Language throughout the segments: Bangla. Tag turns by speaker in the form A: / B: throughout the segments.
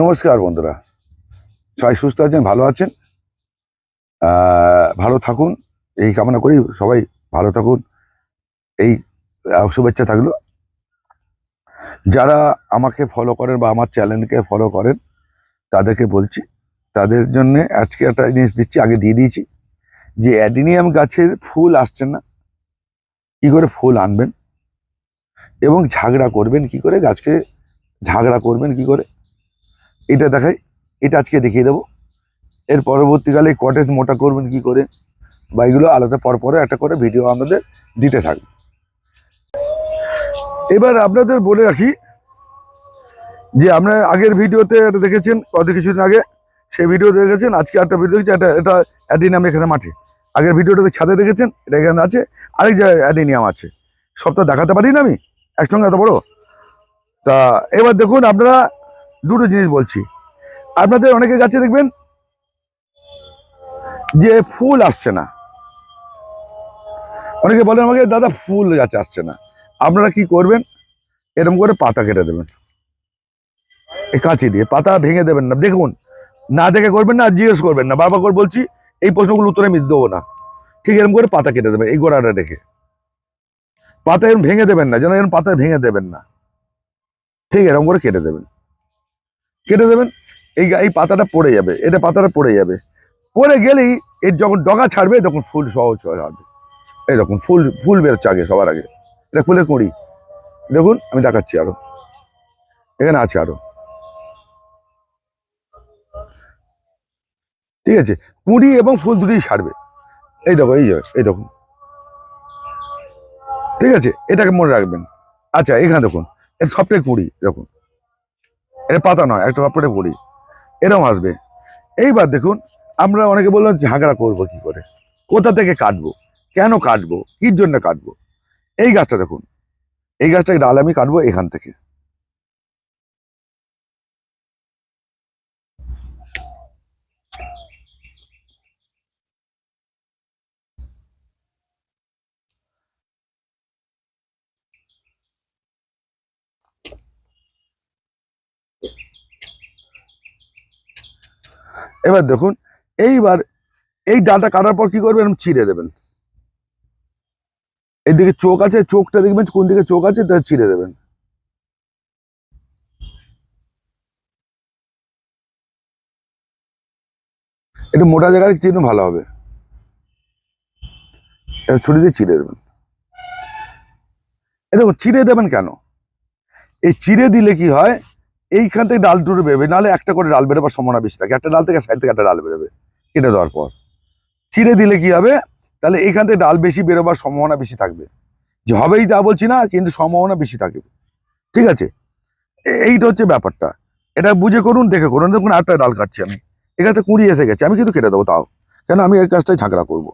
A: নমস্কার বন্ধুরা। সবাই সুস্থ আছেন, ভালো আছেন? ভালো থাকুন, এই কামনা করি সবাই ভালো থাকুন, এই শুভেচ্ছা থাকল। যারা আমাকে ফলো করেন বা আমার চ্যানেলকে ফলো করেন, তাদেরকে বলছি, তাদের জন্য আজকে একটা জিনিস দিচ্ছি, আগে দিয়ে দিয়েছি, যে অ্যাডিনিয়াম গাছের ফুল আসছে না, কি করে ফুল আনবেন? এবং ঝাগড়া করবেন কি করে? গাছকে ঝাগড়া করবেন কি করে? এটা দেখাই, এটা আজকে দেখিয়ে দেবো। এর পরবর্তীকালে কটেজ মোটা করবেন কি করে? বা এগুলো আলাদা পর পরে একটা করে ভিডিও আমাদের দিতে থাকবে। এবার আপনাদের বলে রাখি যে আমরা আগের ভিডিওতে এটা দেখেছেন, কত কিছুদিন আগে সেই ভিডিও দেখেছেন, আজকে একটা ভিডিও দেখেছি, এটা এটা অ্যাডিনিয়াম এখানে মাঠে। আগের ভিডিওটাতে ছাদে দেখেছেন, এটা এখানে আছে, আরেক জায়গায় অ্যাডিনিয়াম আছে। সব তো দেখাতে পারি না আমি, একসঙ্গে এত বড়? তা এবার দেখুন আপনারা দুটো জিনিস বলছি। আপনাদের অনেকে গাছে দেখবেন যে ফুল আসছে না। অনেকে বলেন আমাকে, দাদা, ফুল গাছে আসছে না। আপনারা কি করবেন? এরকম করে পাতা কেটে দেবেন। এই কাঁচি দিয়ে পাতা ভেঙে দেবেন না। দেখুন, না দেখে করবেন না জিজ্ঞেস করবেন না। বারবার করে বলছি, এই প্রশ্নগুলো উত্তরে আমি দেবো না। ঠিক এরকম করে পাতা কেটে দেবেন, এই গোড়াটা রেখে। পাতা এরকম ভেঙে দেবেন না, যেন এরকম পাতা ভেঙে দেবেন না। ঠিক এরকম করে কেটে দেবেন। কেটে দেবেন, এই এই পাতাটা পড়ে যাবে, এটা পাতাটা পড়ে যাবে। পড়ে গেলেই এর যখন ডগা ছাড়বে, তখন ফুল সহজ হবে এই দেখুন, ফুল ফুল বেরোচ্ছে আগে, সবার আগে। এটা ফুলের কুঁড়ি দেখুন, আমি দেখাচ্ছি আরও। এখানে আছে আরও। ঠিক আছে, কুঁড়ি এবং ফুল দুটোই ছাড়বে। এই দেখো, এই এই দেখুন। ঠিক আছে, এটাকে মনে রাখবেন। আচ্ছা এখানে দেখুন, এর সবটাই কুড়ি, দেখুন। এটা পাতা নয়, একটা পাপড়ে পড়ি এরম আসবে। এইবার দেখুন, আমরা অনেকে বললাম ঝাঁকড়া করব কি করে? কোথা থেকে কাটবো? কেন কাটবো? কির জন্য কাটবো? এই গাছটা দেখুন, এই গাছটাকে ডাল আমি কাটবো এখান থেকে। এবার দেখুন, এইবার এই ডালটা কাটার পর কি করবেন? ছিঁড়ে দেবেন। এইদিকে চোখ আছে, চোখটা দেখবেন কোন দিকে চোখ আছে তা ছিঁড়ে দেবেন। একটু মোটা জায়গায় চিহ্ন ভালো হবে। এটা ছুরি দিয়ে চিড়ে দেবেন। এ দেখুন চিড়ে দেবেন কেন? এই চিড়ে দিলে কি হয়? এইখান থেকে ডাল দুটো বেরোবে, নাহলে একটা করে ডাল বেরোবার সম্ভাবনা বেশি থাকে। একটা ডাল থেকে সাইড থেকে একটা ডাল বেরোবে, কেটে দেওয়ার পর। ছিঁড়ে দিলে কি হবে? তাহলে এইখান থেকে ডাল বেশি বেরোবার সম্ভাবনা বেশি থাকবে। যে হবেই তা বলছি না, কিন্তু সম্ভাবনা বেশি থাকবে। ঠিক আছে? এ- এইটা হচ্ছে ব্যাপারটা। এটা বুঝে করুন, দেখে করুন। দেখুন, আটটা ডাল কাটছি আমি। এই গাছটা কুড়ি এসে গেছে, আমি কিন্তু কেটে দেবো তাও। কেন, আমি এই কাজটাই ঝাঁকড়া করব।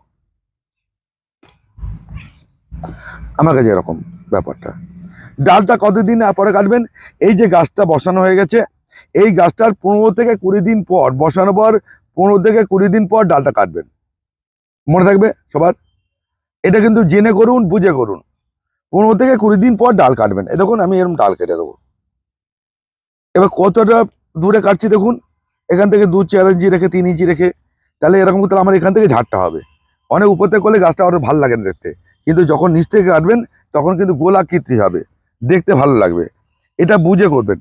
A: আমার কাছে এরকম ব্যাপারটা। ডালটা কতদিন পরে কাটবেন? এই যে গাছটা বসানো হয়ে গেছে, এই গাছটার পনেরো থেকে কুড়ি দিন পর, বসানোর পর পনেরো থেকে কুড়ি দিন পর ডালটা কাটবেন। মনে থাকবে সবার? এটা কিন্তু জেনে করুন, বুঝে করুন। পনেরো থেকে কুড়ি দিন পর ডাল কাটবেন। এ দেখুন, আমি এরকম ডাল কেটে দেবো। এবার কতটা দূরে কাটছি দেখুন। এখান থেকে দু চার ইঞ্চি রেখে, তিন ইঞ্চি রেখে, তাহলে এরকম তাহলে আমার এখান থেকে ঝাড়টা হবে। অনেক উপর থেকে করলে গাছটা আরও ভালো লাগে না দেখতে। কিন্তু যখন নিচ থেকে কাটবেন, তখন কিন্তু গোলাকৃতি হবে। দেখতে ভালো লাগবে। এটা বুঝে করবেন।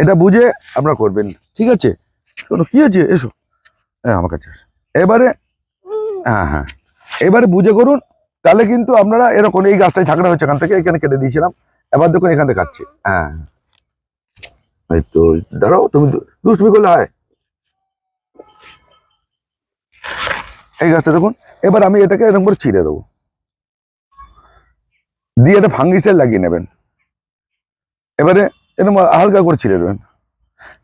A: এটা বুঝে আপনারা করবেন। ঠিক আছে? শোনো, কি আছে? এসো। হ্যাঁ আমার কাছে। এবারে হ্যাঁ হ্যাঁ। এবারে বুঝে করুন। তাহলে কিন্তু আপনারা এরকম এই গাছটাই ঝাঁকড়া হচ্ছে এখান থেকে, এখানে কেটে দিয়েছিলাম। এবার দেখুন এখান থেকে কাটছি। হ্যাঁ এই তো, দাঁড়াও, তুমি করলে হয়। এই গাছটা দেখুন। এবার আমি এটাকে এরকম করে ছিঁড়ে দেবো। দিয়ে এটা ফাঙ্গিসাইড লাগিয়ে নেবেন। এবারে এরকম হালকা করে ছিঁড়ে দেবেন।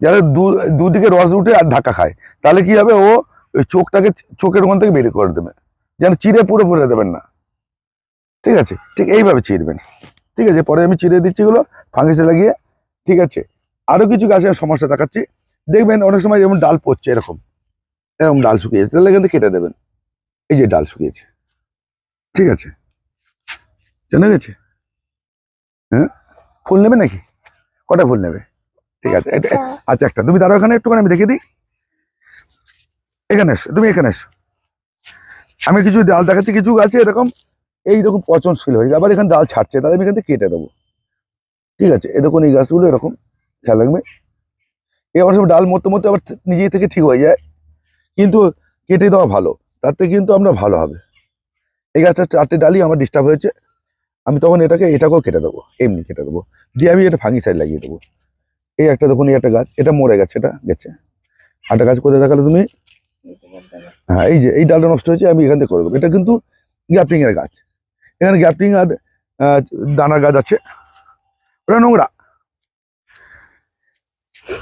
A: যাতে দু দুদিকে রস উঠে আর ঢাকা খায়। তাহলে কি হবে? ও ওই চোখটাকে চোখের ওখান থেকে বের করে দেবে। যেন চিড়ে পুরো পুরে দেবেন না। ঠিক আছে? ঠিক এইভাবে চিড়বেন ঠিক আছে? পরে আমি চিড়ে দিচ্ছি এগুলো ফাঙ্গিসে লাগিয়ে। ঠিক আছে? আরও কিছু গাছের সমস্যা দেখাচ্ছি। দেখবেন অনেক সময় যেমন ডাল পড়ছে এরকম। এরকম ডাল শুকিয়েছে তাহলে কিন্তু কেটে দেবেন। এই যে ডাল শুকিয়েছে। ঠিক আছে? জানা গেছে? হ্যাঁ? ফুল নেবে নাকি? কটা ফুল নেবে? ঠিক আছে এটা আচ্ছা। একটা তুমি দাঁড়াও এখানে একটুখানি আমি দেখে দিই। এখানে এসো তুমি এখানে এসো। আমি কিছু ডাল দেখাচ্ছি কিছু গাছে এরকম এই রকম পচনশীল হয়ে যায় আবার এখানে ডাল ছাড়ছে তাহলে আমি এখান থেকে কেটে দেবো। ঠিক আছে এ দেখুন এই গাছগুলো এরকম খেয়াল রাখবে। এবার সব ডাল মরতে মরতে আবার নিজেই থেকে ঠিক হয়ে যায়। কিন্তু কেটে দেওয়া ভালো তাতে কিন্তু আমরা ভালো হবে। এই গাছটা চারটে ডালই আমার ডিস্টার্ব হয়েছে। আমি তখন এটাকে, এটাকেও কেটে দেবো, এমনি কেটে দেবো। দিয়ে আমি এটা ফাঙ্গি সাইড লাগিয়ে দেবো। এই একটা দেখুন, এই একটা গাছ, এটা মরে গেছে, এটা গেছে। একটা গাছ কোথায় দেখালে তুমি? হ্যাঁ এই যে, এই ডালটা নষ্ট হয়েছে, আমি এখান থেকে করে দেবো। এটা কিন্তু গ্যাপটিং এর গাছ। এখানে গ্যাপটিং আর দানার গাছ আছে। ওটা নোংরা।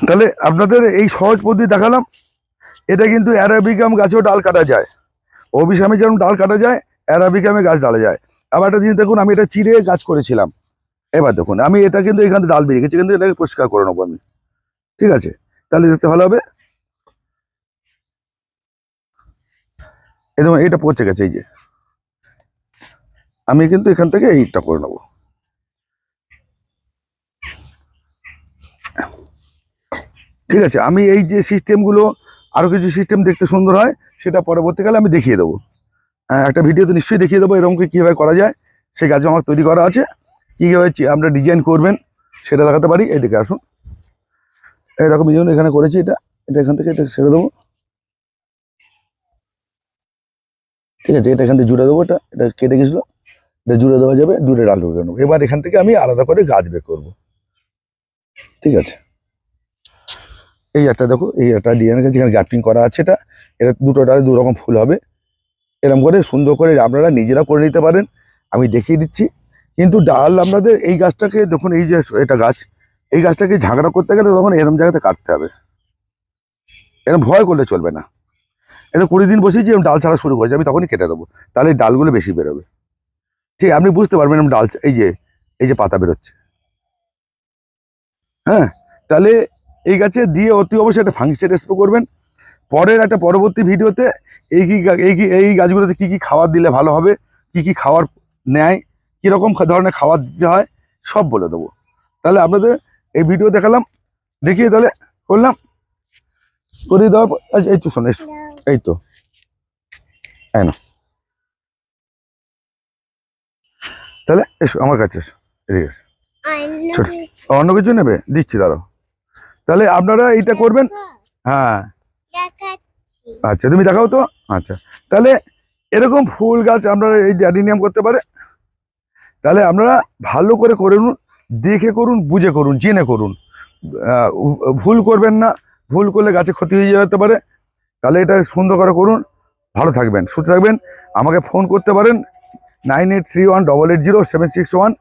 A: তাহলে আপনাদের এই সহজ পদ্ধতি দেখালাম। এটা কিন্তু অ্যারাবিকাম গাছেও ডাল কাটা যায়। অভিসামে যেরকম ডাল কাটা যায়, অ্যারাবিকামে গাছ ডালা যায়। আবার একটা জিনিস দেখুন, আমি এটা চিড়ে গাছ করেছিলাম। এবার দেখুন, আমি এটা কিন্তু এখান থেকে ডাল বেরিয়ে গেছে কিন্তু এটাকে পরিষ্কার করে নেব আমি। ঠিক আছে? তাহলে দেখতে ভালো হবে। দেখুন, এইটা পচে গেছে, এই যে। আমি কিন্তু এখান থেকে এইটা করে নেব। ঠিক আছে, আমি এই যে সিস্টেমগুলো আরও কিছু সিস্টেম দেখতে সুন্দর হয়, সেটা পরবর্তীকালে আমি দেখিয়ে দেবো। একটা ভিডিওতে নিশ্চয়ই দেখিয়ে দেবো এরকম কীভাবে করা যায়। সেই গাছও আমার তৈরি করা আছে। কীভাবে আমরা ডিজাইন করবেন সেটা দেখাতে পারি। এইদিকে আসুন। এইরকম এই এখানে করেছি এটা। এটা এখান থেকে এটা ছেড়ে দেবো। ঠিক আছে, এটা এখান থেকে জুড়ে দেবো এটা। এটা কেটে গেছিল। এটা জুড়ে দেওয়া যাবে জুড়ে ডাল ঢুকে নেব এবার এখান থেকে আমি আলাদা করে গাছ বের করব। ঠিক আছে? এই একটা দেখো, এই একটা ডিজাইনের কাছে যেখানে গ্যাপটিং করা আছে এটা। এটা দুটো ডালে দু রকম ফুল হবে। এরকম করে সুন্দর করে আপনারা নিজেরা করে নিতে পারেন, আমি দেখিয়ে দিচ্ছি। কিন্তু ডাল আপনাদের এই গাছটাকে দেখুন এই যে এটা গাছ, এই গাছটাকে ঝাঁকড়া করতে গেলে তখন এরকম জায়গাতে কাটতে হবে। এরকম ভয় করলে চলবে না। এটা কুড়ি দিন বসেছি এরকম ডাল ছাড়া শুরু করেছি, আমি তখনই কেটে দেবো, তাহলে ডালগুলো বেশি বেরোবে। ঠিক, আপনি বুঝতে পারবেন এরকম ডাল, এই যে এই যে পাতা বেরোচ্ছে। হ্যাঁ তাহলে এই গাছে দিয়ে অতি অবশ্যই একটা ফাঙ্গিসাইড স্প্রে করবেন পরের একটা পরবর্তী ভিডিওতে এই কি এই কি এই গাছগুলোতে কি কি খাবার দিলে ভালো হবে কি কি খাবার নেয় কীরকম ধরনের খাবার দিতে হয় সব বলে দেবো। তাহলে আপনাদের এই ভিডিও দেখালাম দেখিয়ে তাহলে করলাম। করে দেওয়ার পর এই তো শোনো এসো এই তো। এই না তাহলে এসো আমার কাছে এসো এদিকে এসো। ছোট। অন্য কিছু নেবে? দিচ্ছি দাঁড়াও। তাহলে আপনারা এইটা করবেন। হ্যাঁ। আচ্ছা তুমি দেখাও তো। আচ্ছা তাহলে এরকম ফুল গাছ আপনারা এই অ্যাডিনিয়াম করতে পারে। তাহলে আপনারা ভালো করে করুন দেখে করুন, বুঝে করুন, জেনে করুন। ভুল করবেন না, ভুল করলে গাছে ক্ষতি হয়ে যেতে পারে। তাহলে এটা সুন্দর করে করুন। ভালো থাকবেন, সুস্থ থাকবেন। আমাকে ফোন করতে পারেন, nine eight three one double eight zero seven six one.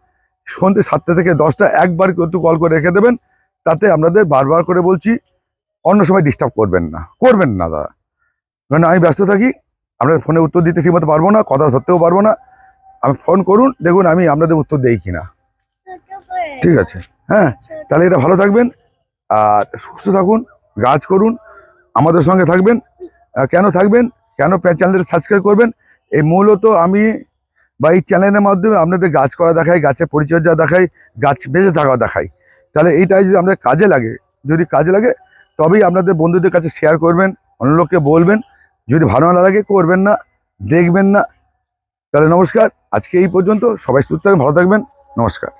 A: সন্ধ্যে সাতটা থেকে দশটা, একবার একটু কল করে রেখে দেবেন। তাতে আপনাদের বারবার করে বলছি, অন্য সময় ডিস্টার্ব করবেন না। করবেন না, দাদা। কারণ আমি ব্যস্ত থাকি, আপনাদের ফোনে উত্তর দিতে ঠিকমতো পারব না, কথা ধরতেও পারব না। আমি ফোন করুন, দেখুন আমি আপনাদের উত্তর দেই কিনা। ঠিক আছে? হ্যাঁ? তাহলে এটা ভালো থাকবেন, আর সুস্থ থাকুন গাছ করুন, আমাদের সঙ্গে থাকবেন কেন থাকবেন, কেন চ্যানেলটা সাবস্ক্রাইব করবেন, এই মূলত আমি বা এই চ্যানেলের মাধ্যমে আপনাদের গাছ করা দেখাই, গাছের পরিচর্যা দেখাই, গাছ বেঁচে থাকা দেখাই। তাহলে এইটাই যদি আপনাদের কাজে লাগে, যদি কাজে লাগে, তবেই আপনাদের বন্ধুদের কাছে শেয়ার করবেন, অন্য লোককে বলবেন যদি ভালো না লাগে, করবেন না, দেখবেন না। তাহলে নমস্কার। আজকে এই পর্যন্ত। সবাই সুস্থ থাকবেন, ভালো থাকবেন। নমস্কার।